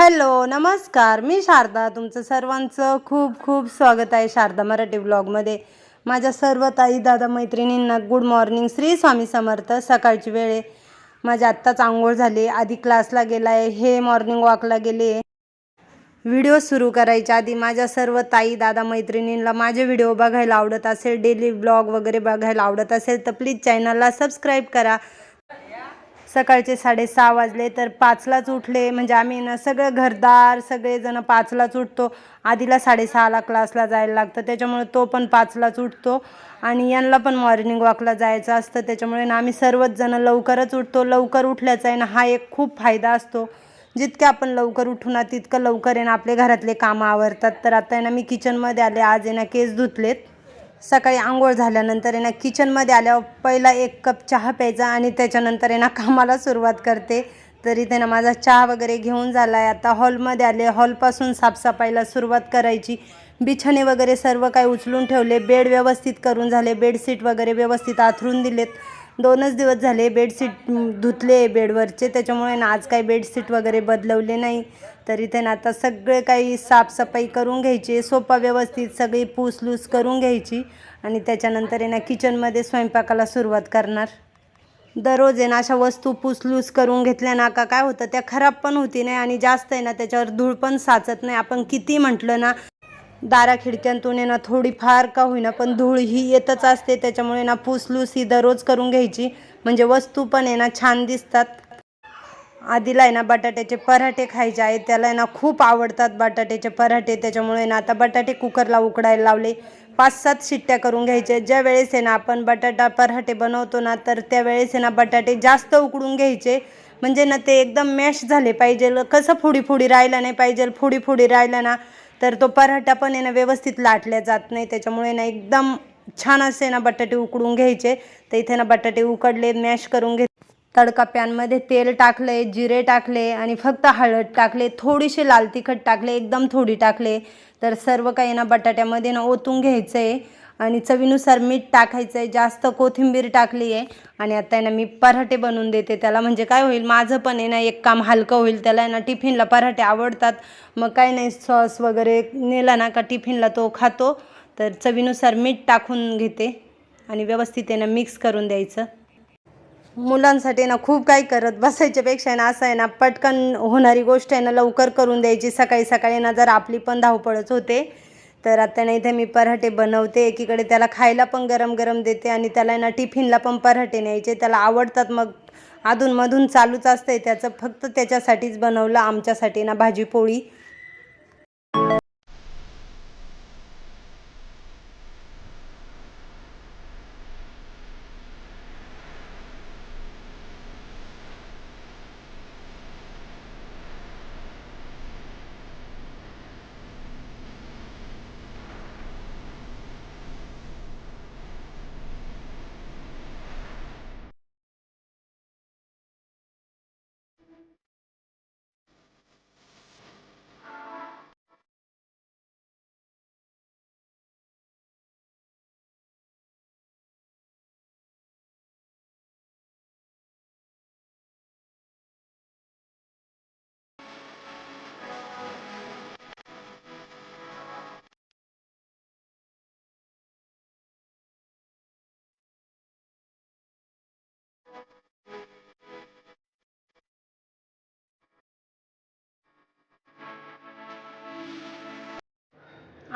Hello नमस्कार. मी शारदा तुमचं सर्वांचं खूप खूप स्वागत आहे शारदा मराठी ब्लॉगमध्ये. माझ्या सर्व ताई दादा मैत्रिणींना गुड मॉर्निंग श्री स्वामी समर्थ सकाळची वेळ आहे. माझ्या आत्ताच आंघोळ झाली. आधी क्लासला गेला आहे हे मॉर्निंग वॉकला गेले. व्हिडिओ सुरू करायच्या आधी माझ्या सर्व ताई दादा मैत्रिणींना माझे व्हिडिओ बघायला आवडत असेल डेली ब्लॉग वगैरे बघायला आवडत असेल तर प्लीज चॅनलला सबस्क्राईब करा. सकाळचे साडेसहा वाजले तर पाचलाच उठले. म्हणजे आम्ही ना सगळं घरदार सगळेजण पाचलाच उठतो. आधीला साडेसहाला क्लासला जायला लागतं. त्याच्यामुळे तो पण पाचलाच उठतो. आणि यांना पण मॉर्निंग वॉकला जायचं असतं. त्याच्यामुळे ना आम्ही सर्वच जण लवकरच उठतो. लवकर उठल्याचा आहे ना हा एक खूप फायदा असतो. जितके आपण लवकर उठू ना तितकं लवकर आहे ना आपले घरातले कामं आवरतात. तर आता आहे ना मी किचनमध्ये आले. आज आहे ना केस धुतलेत. सकाळी आंघोळ झाल्यानंतर आहे ना किचनमध्ये आल्यावर पहिला एक कप चहा प्यायचा आणि त्याच्यानंतर आहे ना कामाला सुरुवात करते. तरी ते ना माझा चहा वगैरे घेऊन झाला आहे आता हॉलमध्ये आले हॉलपासून साफसफाईला सुरुवात करायची. बिछाणे वगैरे सर्व काही उचलून ठेवले. बेड व्यवस्थित करून झाले. बेडशीट वगैरे व्यवस्थित आथरून दिलेत. दोनच दिवस झाले बेडशीट धुतले बेडवरचे. त्याच्यामुळे ना आज काही बेडशीट वगैरे बदलवले नाही. तरी ते ना आता सगळे काही साफसफाई करून घ्यायची सोपा व्यवस्थित सगळी पूसलूस करून घ्यायची आणि त्याच्यानंतर आहे ना किचनमध्ये स्वयंपाकाला सुरुवात करणार. दररोज आहे ना अशा वस्तू पुसलूस करून घेतल्या ना का काय होतं त्या खराब पण होती नाही आणि जास्त आहे ना त्याच्यावर धूळ पण साचत नाही. आपण किती म्हटलं ना दारा खिडक्यांतून आहे ना थोडीफार का होईना पण धूळ ही येतच असते त्याच्यामुळे ना पुसलूस ही दररोज करून घ्यायची. म्हणजे वस्तू पण आहे ना छान दिसतात. आधीला आहे ना बटाट्याचे पराठे खायचे आहेत. त्याला आहे ना खूप आवडतात बटाट्याचे पराठे. त्याच्यामुळे ना आता बटाटे कुकरला उकडायला लावले. पाच सात शिट्ट्या करून घ्यायच्या ज्या वेळेस आहे ना आपण बटाटा पराठे बनवतो ना तर त्यावेळेस आहे ना बटाटे जास्त उकडून घ्यायचे. म्हणजे ना ते एकदम मॅश झाले पाहिजे. कसं फुडी फुडी राहिला नाही पाहिजे. फुडी फुडी राहिला ना तर तो पराठा पण आहे ना व्यवस्थित लाटल्या जात नाही. त्याच्यामुळे ना एकदम छान असे ना बटाटे उकडून घ्यायचे. तर इथे ना बटाटे उकडले मॅश करून घे तडका पॅनमध्ये तेल टाकले जिरे टाकले आणि फक्त हळद टाकले थोडीशी लाल तिखट टाकले एकदम थोडी टाकले. तर सर्व काही ना बटाट्यामध्ये ना ओतून घ्यायचं आहे आणि चवीनुसार मीठ टाकायचं आहे जास्त कोथिंबीर टाकली आहे. आणि आता आहे ना मी पराठे बनवून देते. त्याला म्हणजे काय होईल माझं पण आहे ना एक काम हलकं होईल. त्याला आहे ना टिफिनला पराठे आवडतात. मग काय नाही सॉस वगैरे नेला ना का टिफिनला तो खातो. तर चवीनुसार मीठ टाकून घेते आणि व्यवस्थित आहे ना मिक्स करून द्यायचं. मुलांसाठी ना खूप काही करत बसायच्यापेक्षा ना असं आहे ना पटकन होणारी गोष्ट आहे ना लवकर करून द्यायची. सकाळी सकाळी ना जर आपली पण धावपळच होते तर आता ना इथे मी पराठे बनवते एकीकडे त्याला खायला पण गरम गरम देते आणि त्याला ना टिफिनला पण पराठे न्यायचे. त्याला आवडतात मग अधूनमधून चालूच असते त्याचं. फक्त त्याच्यासाठीच बनवलं आमच्यासाठी ना भाजी पोळी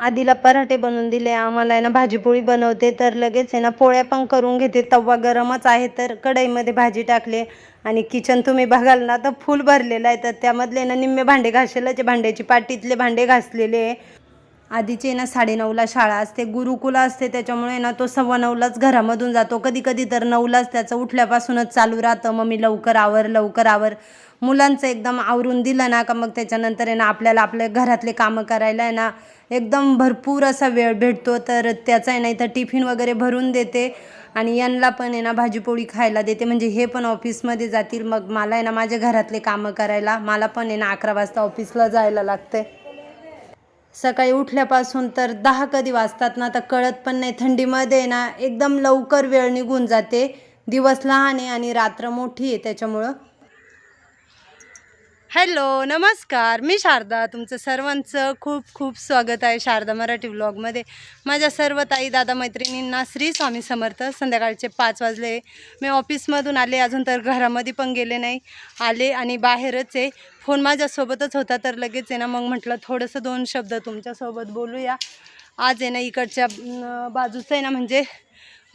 आधीला पराठे बनवून दिले आम्हाला आहे ना भाजीपोळी बनवते तर लगेच आहे ना पोळ्या पण करून घेते. तवा गरमच आहे तर कढईमध्ये भाजी टाकले. आणि किचन तुम्ही बघाल ना तर फुल भरलेलं आहे तर त्यामधले ना निम्मे भांडे घासलेलं भांड्याची पाटीतले भांडे घासलेले. आहे आधीचे ना साडेनऊला शाळा असते गुरुकुला असते त्याच्यामुळे ना तो सव्वा नऊलाच घरामधून जातो. कधी कधी तर नऊलाच त्याचं उठल्यापासूनच चालू राहतं. मग मी लवकर आवर लवकर आवर. मुलांचं एकदम आवरून दिलं ना का मग त्याच्यानंतर आहे ना आपल्याला आपल्या घरातले कामं करायला आहे ना एकदम भरपूर असा वेळ भेटतो. तर त्याचा आहे ना इथं टिफिन वगैरे भरून देते. आणि यांना पण आहे ना भाजीपोळी खायला देते. म्हणजे हे पण ऑफिसमध्ये जातील. मग मला आहे ना माझ्या घरातले कामं करायला मला पण आहे ना अकरा वाजता ऑफिसला जायला लागते. सकाळी उठल्यापासून तर दहा कधी वाजतात ना तर कळत पण नाही. थंडीमध्ये ना एकदम लवकर वेळ निघून जाते. दिवस लहान आहे आणि रात्र मोठी आहे त्याच्यामुळं. हॅलो नमस्कार. मी शारदा तुमचं सर्वांचं खूप खूप स्वागत आहे शारदा मराठी व्लॉगमध्ये. माझ्या सर्व ताई दादा मैत्रिणींना श्री स्वामी समर्थ. संध्याकाळचे पाच वाजले. मी ऑफिसमधून आले अजून तर घरामध्ये पण गेले नाही. आले आणि बाहेरच आहे. फोन माझ्यासोबतच होता तर लगेच आहे ना मग म्हटलं थोडंसं दोन शब्द तुमच्यासोबत बोलूया. आज आहे ना इकडच्या बाजूचं आहे ना म्हणजे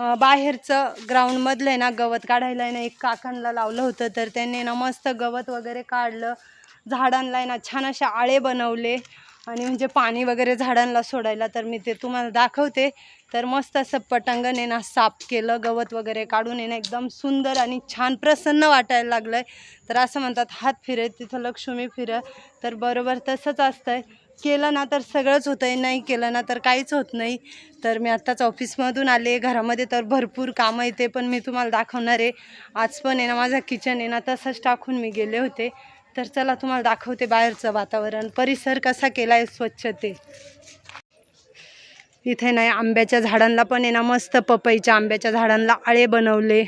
बाहेरचं ग्राउंडमधलं आहे ना गवत काढायला आहे ना एक काकांना लावलं होतं तर त्यांनी ना मस्त गवत वगैरे काढलं. झाडांना आहे ना छान असे आळे बनवले आणि म्हणजे पाणी वगैरे झाडांना सोडायला तर मी ते तुम्हाला दाखवते. तर मस्त असं पटांगण आहे ना साफ केलं गवत वगैरे काढून येणं ना एकदम सुंदर आणि छान प्रसन्न वाटायला लागलं आहे तर असं म्हणतात हात फिरे तिथं लक्ष्मी फिरत. तर बरोबर तसंच असतंय. केलं ना तर सगळंच होतं आहे नाही केलं ना तर काहीच होत नाही. तर मी आत्ताच ऑफिसमधून आले घरामध्ये तर भरपूर कामं येते पण मी तुम्हाला दाखवणार आहे. आज पण आहे ना माझा किचन आहे ना तसंच टाकून मी गेले होते. तर चला तुम्हाला दाखवते बाहेरचं वातावरण. परिसर कसा केला आहे स्वच्छ ते इथे नाही आंब्याच्या झाडांना पण आहे ना मस्त पपईच्या आंब्याच्या झाडांना आळे बनवले.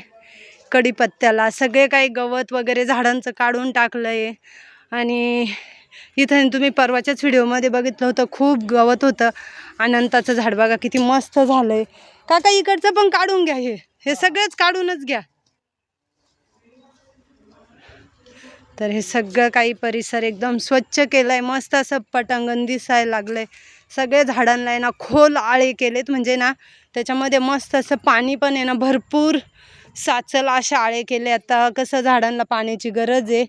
कढीपत्त्याला सगळे काही गवत वगैरे झाडांचं काढून टाकलं आहे आणि इथं तुम्ही परवाच्याच व्हिडिओमध्ये बघितलं होतं खूप गवत होतं. अनंताचं झाड बघा किती मस्त झालं आहे काका इकडचं पण काढून घ्या हे. हे सगळंच काढूनच घ्या. तर हे सगळं काही परिसर एकदम स्वच्छ केलं आहे मस्त असं पटांगण दिसायला लागलं आहे सगळे झाडांना आहे ना खोल आळे केलेत. म्हणजे ना त्याच्यामध्ये मस्त असं पाणी पण आहे ना भरपूर साचल अशा आळे केले. आता कसं झाडांना पाण्याची गरज आहे.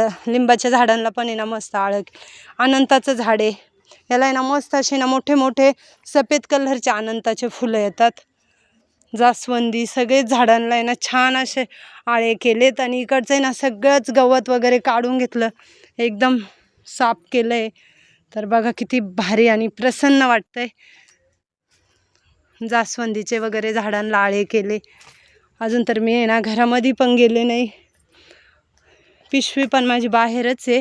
आपलं लिंबाच्या झाडांना पण आहे ना मस्त आळं अनंताचं झाड आहे. याला आहे ना मस्त असे ना मोठे मोठे सफेद कलरचे अनंताचे फुलं येतात. जास्वंदी सगळेच झाडांना आहे ना छान असे आळे केलेत आणि इकडचं आहे ना सगळंच गवत वगैरे काढून घेतलं. एकदम साफ केलं आहे तर बघा किती भारी आणि प्रसन्न वाटतंय. जास्वंदीचे वगैरे झाडांना आळे केले. अजून तर मी आहे ना घरामध्ये पण गेले नाही. पिशवी पण माझी बाहेरच आहे.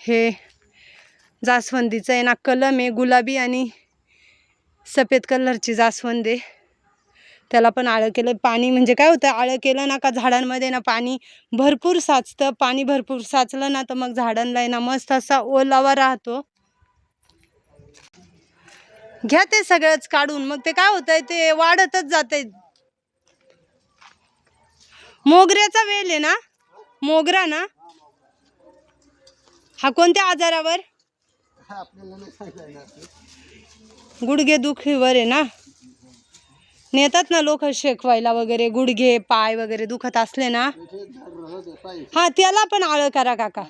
हे जास्वंदीचं आहे ना कलम आहे गुलाबी आणि सफेद कलरची जास्वंद आहे. त्याला पण आळं केलं पाणी म्हणजे काय होतं आळं केलं ना का झाडांमध्ये ना पाणी भरपूर साचतं. पाणी भरपूर साचलं ना तर मग झाडांना आहे ना मस्त असा ओलावा राहतो. घ्या ते सगळंच काढून. मग ते काय होतंय ते वाढतच जातंय. मोगऱ्याचा वेल आहे ना? मोगरा ना? हा कोणत्या आजारावर? गुडघे दुखीवर आहे ना? नेतात ना लोक शेकवायला वगैरे गुडघे पाय वगैरे दुखत असले ना? हा त्याला पण आळ करा काका.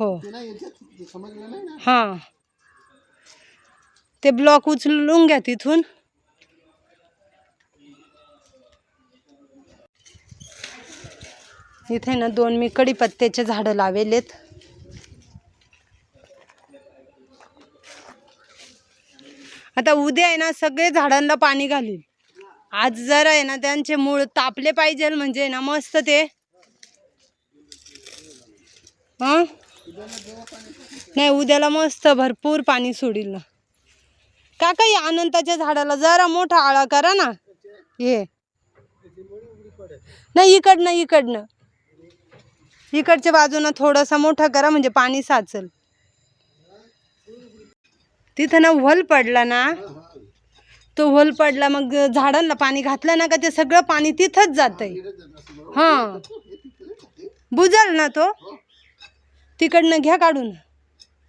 हो हा. ते ब्लॉक उचलून घ्या तिथून. इथे ना दोन मी कडीपत्त्याचे झाडं लावेलेत. आता उद्या आहे ना सगळे झाडांना पाणी घालील आज जर आहे ना त्यांचे मूळ तापले पाहिजे म्हणजे ना मस्त ते. हां? नाही उद्याला मस्त भरपूर पाणी सोडील ना. काका या अनंताच्या झाडाला जरा मोठा आळा करा ना. ये. नाही इकडनं इकडनं. इकडच्या बाजूनं थोडासा मोठा करा म्हणजे पाणी साचल. तिथं ना व्हल पडला ना तो व्हल पडला मग झाडांना पाणी घातलं ना का ते सगळं पाणी तिथंच जातंय. हां. बुजल ना तो. तिकडनं घ्या काढून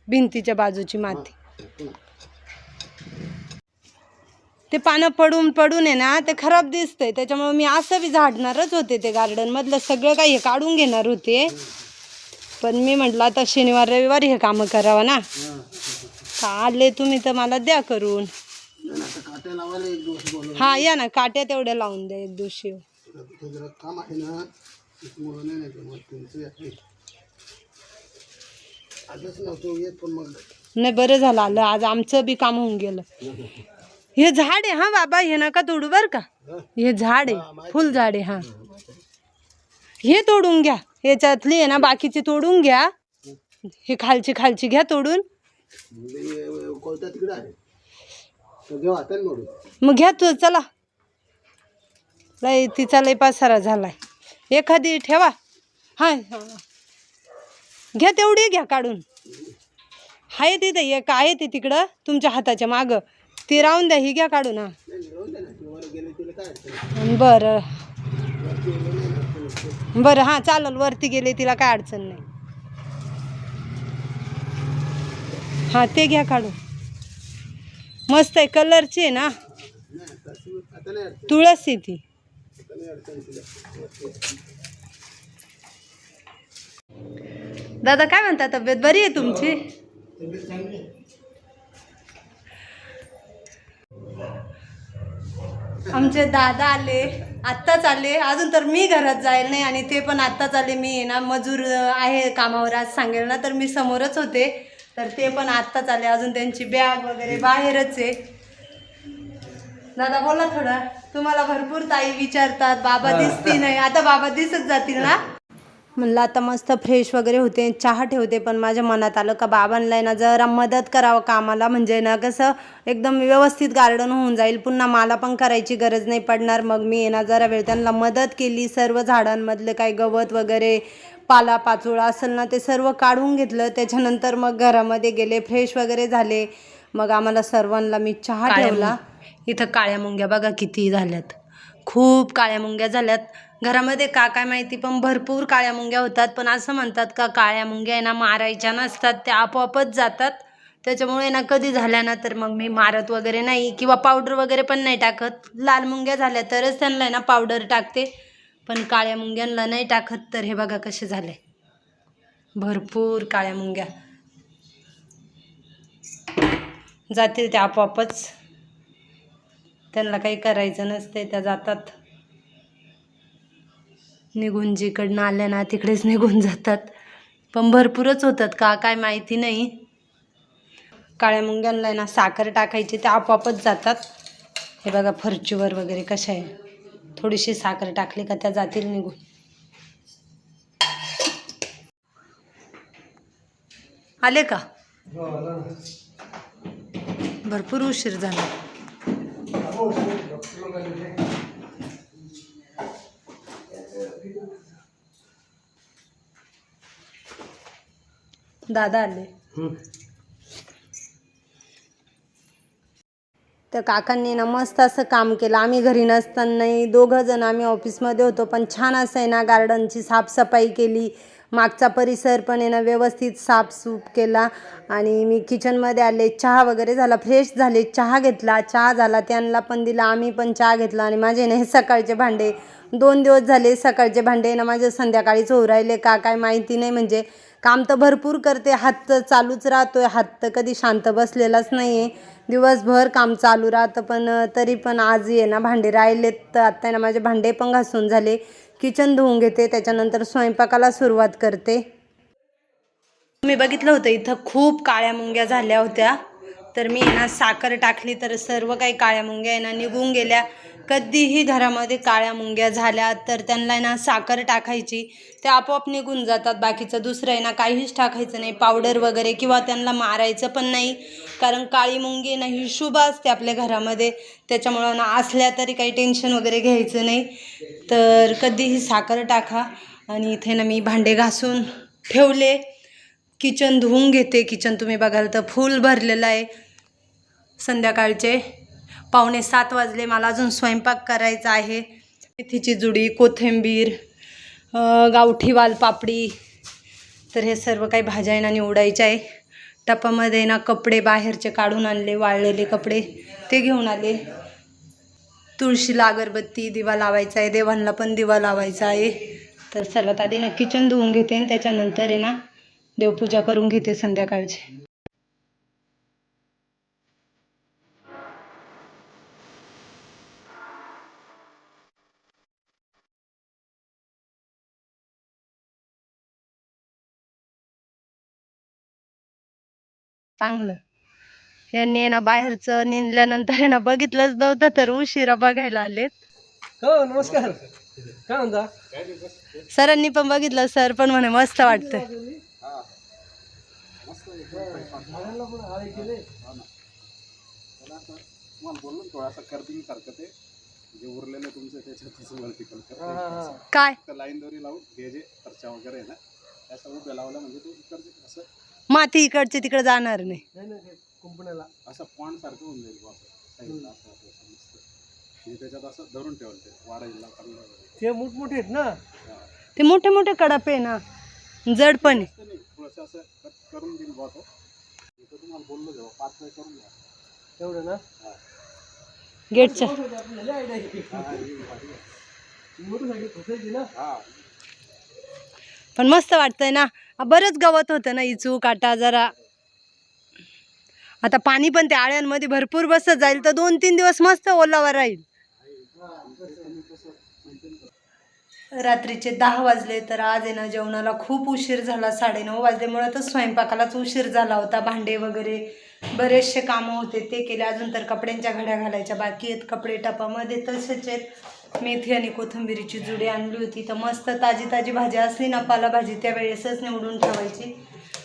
भिंतीच्या बाजूची माती. ते पानं पडून पडून आहे ना ते खराब दिसतंय. त्याच्यामुळे मी असं बी झाडणारच होते ते गार्डनमधलं सगळं काही हे काढून घेणार होते. पण मी म्हटलं आता शनिवार रविवार हे कामं करावं ना. का आले तुम्ही तर मला द्या करून. हा या ना काट्या तेवढ्या लावून द्या एक दिवशी. नाही बरं झालं आलं. आज आमचं बी काम होऊन गेलं. हे झाड आहे हा बाबा हे नका तोडू बर का. हे झाड आहे फुल झाड आहे हा. हे तोडून घ्या. याच्यातली आहे ना बाकीची तोडून घ्या. हे खालची खालची घ्या तोडून. मग घ्या तू चला. लय तिचा लय पसारा झालाय. एखादी ठेवा. हा. घ्या तेवढी घ्या काढून. आहे तिथे एक आहे ते तिकडं तुमच्या हाताच्या मागं. ती राहून द्या ही घ्या काढून हा. ना बरं. वरती गेले बरं हां चालेल वरती गेले तिला काय अडचण नाही. हां ते घ्या काढून. मस्त आहे कलरची आहे ना. तुळस आहे ती. दादा काय म्हणता तब्येत बरी आहे तुमची तब्येत चांगली आहे. आमचे दादा आले आत्ताच आले. अजून तर मी घरात जायला नाही आणि ते पण आत्ताच आले. मी आहे ना मजूर आहे कामावर आज सांगेल ना तर मी समोरच होते. तर ते पण आत्ताच आले. अजून त्यांची बॅग वगैरे बाहेरच आहे. दादा बोला थोडा. तुम्हाला भरपूर ताई विचारतात बाबा दिसती नाही. आता बाबा दिसत जातील ना? म्हणलं आता मस्त फ्रेश वगैरे होते चहा ठेवते पण माझ्या मनात आलं का बाबांना ना जरा मदत करावं कामाला. म्हणजे ना कसं एकदम व्यवस्थित गार्डन होऊन जाईल. पुन्हा मला पण करायची गरज नाही पडणार. मग मी ना जरा वेळ त्यांना मदत केली. सर्व झाडांमधले काही गवत वगैरे पाला पाचोळा असेल ना ते सर्व काढून घेतलं. त्याच्यानंतर मग घरामध्ये गेले फ्रेश वगैरे झाले. मग आम्हाला सर्वांना मी चहा ठेवला. इथं काळ्या मुंग्या बघा किती झाल्यात. खूप काळ्या मुंग्या झाल्यात. घरामध्ये का काय माहिती पण भरपूर काळ्या मुंग्या होतात. पण असं म्हणतात का काळ्या मुंग्या आहे ना मारायच्या नसतात. त्या आपोआपच जातात. त्याच्यामुळे ना कधी झाल्या ना तर मग मी मारत वगैरे नाही. किंवा पावडर वगैरे पण नाही टाकत. लाल मुंग्या झाल्या तरच त्यांना आहे ना पावडर टाकते. पण काळ्या मुंग्यांना नाही टाकत तर हे बघा कसे झाले. भरपूर काळ्या मुंग्या. जातील त्या आपोआपच. त्यांना काही करायचं नसते त्या जातात. निघून जिकडनं आल्या ना तिकडेच निघून जातात. पण भरपूरच होतात का काय माहिती नाही. काळ्या मुंग्यांना ना साखर टाकायची ते आपोआपच जातात. हे बघा फरचीवर वगैरे कशा आहे. थोडीशी साखर टाकली का त्या जातील निघून. आले का? भरपूर उशीर झाला. दादा आले. तर काकांनी ना मस्त असं काम केलं. आम्ही घरी नसतानाही दोघं जण आम्ही ऑफिसमध्ये होतो पण छान असं आहे ना गार्डनची साफसफाई केली. मागचा परिसर पण आहे ना व्यवस्थित साफसूफ केला आणि मी किचनमध्ये आले चहा वगैरे झाला फ्रेश झाले चहा घेतला चहा झाला त्यांना पण दिला आम्ही पण चहा घेतला आणि माझे ना हे सकाळचे भांडे दोन दिवस झाले सकाळचे भांडे ना माझे संध्याकाळीच होऊ राहिले. का काय माहिती नाही म्हणजे काम तर भरपूर करते हात तर चालूच राहतो आहे हात तर कधी शांत बसलेलाच नाही आहे दिवसभर काम चालू राहतं पण तरी पण आज आहे ना भांडे राहिलेत. तर आत्ता ना माझे भांडे पण घासून झाले. किचन धुवून घेते त्याच्यानंतर स्वयंपाकाला सुरुवात करते. मी बघितलं होतं इथं खूप काळ्या मुंग्या झाल्या होत्या. तर मी आहे ना साखर टाकली तर सर्व काही काळ्या मुंग्या आहे ना निघून गेल्या. कधीही घरामध्ये काळ्या मुंग्या झाल्या तर त्यांना आहे ना साखर टाकायची. ते आपोआप निघून जातात. बाकीचं दुसरं आहे ना काहीच टाकायचं नाही. पावडर वगैरे किंवा त्यांना मारायचं पण नाही. कारण काळी मुंगी ना ही शुभ असते आपल्या घरामध्ये. त्याच्यामुळं ना असल्या तरी काही टेन्शन वगैरे घ्यायचं नाही. तर कधीही साखर टाका आणि इथे ना मी भांडे घासून ठेवले. किचन धुवून घेते. किचन तुम्ही बघाल तर फुल भरलेलं आहे. संध्याकाळचे पावणे सात वाजले. मला अजून स्वयंपाक करायचा आहे. मेथीची जुडी कोथिंबीर गावठी वालपापडी. तर हे सर्व काही भाज्या आहे ना निवडायच्या आहे. टपामध्ये ना कपडे बाहेरचे काढून आणले वाळलेले कपडे. ते घेऊन आले. तुळशीला अगरबत्ती दिवा लावायचा आहे. देवांना पण दिवा लावायचा आहे. तर सर्वात आधी ना किचन धुवून घेते आणि त्याच्यानंतर आहे ना देवपूजा करून घेते संध्याकाळची. चांगलं. यांनी ना बाहेरचं निघल्यानंतर आहे ना बघितलंच नव्हतं तर उशिरा बघायला आलेत. हो नमस्कार. काय म्हणता? सरांनी पण बघितलं सर पण म्हणे मस्त हा. काय? लाईन दोरी लावून हे जे खर्चा वगैरे आहे ना त्याचा उभ्या लावला म्हणजे तो इकडचे असं माती इकडचे तिकडे जाणार नाही. नाही नाही ते कुंपणाला असं सारखं होऊन जाईल बुवा असं साईडला असं असं असं मस्त. आणि त्याच्यात असं धरून ते वाढायला ते मोठमोठे आहेत ना? हा. ते मोठे मोठे कडप आहे ना जड पण आहे. नाही थोडंसं असं कट करून देईल बुवा तो. इथं तुम्हाला बोललो जेव्हा पाच वेळ करून घ्या. तेवढं ना? हा. गेटच्या. मोटरसायकल ना? हा. पण मस्त वाटतंय ना. बरंच गवत होतं ना इचू काटा जरा. आता पाणी पण त्या आळ्यांमध्ये भरपूर बसत जाईल तर दोन तीन दिवस मस्त ओलावर राहील. रात्रीचे दहा वाजले तर आज आहे ना जेवणाला खूप उशीर झाला साडेनऊ वाजल्यामुळं तर स्वयंपाकालाच उशीर झाला होता भांडे वगैरे बरेचसे कामं होते ते केले. अजून तर कपड्यांच्या घड्या घालायच्या बाकी आहेत कपडे टपामध्ये तसेच आहेत. मेथी आणि कोथिंबिरीची जुडी आणली होती. तर मस्त ताजी ताजी भाजी असली ना पालाभाजी त्या वेळेसच निवडून ठेवायची.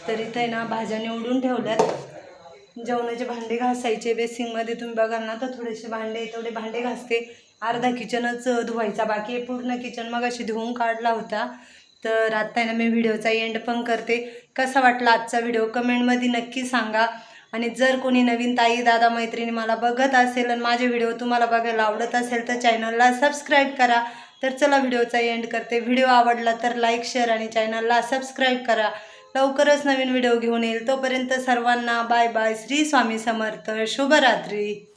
तर इथे आहे ना भाज्या निवडून ठेवल्यात. जेवणाचे भांडे घासायचे बेसिंगमध्ये तुम्ही बघाल ना तर थोडेसे भांडे तेवढे भांडे घासते. अर्धा किचनच धुवायचा बाकी पूर्ण किचन मग अशी धुवून काढला होता. तर आत्ता आहे ना मी व्हिडिओचा एंड पण करते. कसा वाटला आजचा व्हिडिओ? कमेंटमध्ये नक्की सांगा. आणि जर कोणी नवीन ताई दादा मैत्रिणी मला बघत असेल आणि माझे व्हिडिओ तुम्हाला बघायला आवडत असेल तर चॅनलला सबस्क्राईब करा. तर चला व्हिडिओचा एंड करते. व्हिडिओ आवडला तर लाईक शेअर आणि चॅनलला सबस्क्राईब करा. लवकरच नवीन व्हिडिओ घेऊन येईल. तोपर्यंत सर्वांना बाय बाय श्री स्वामी समर्थ. शुभरात्री.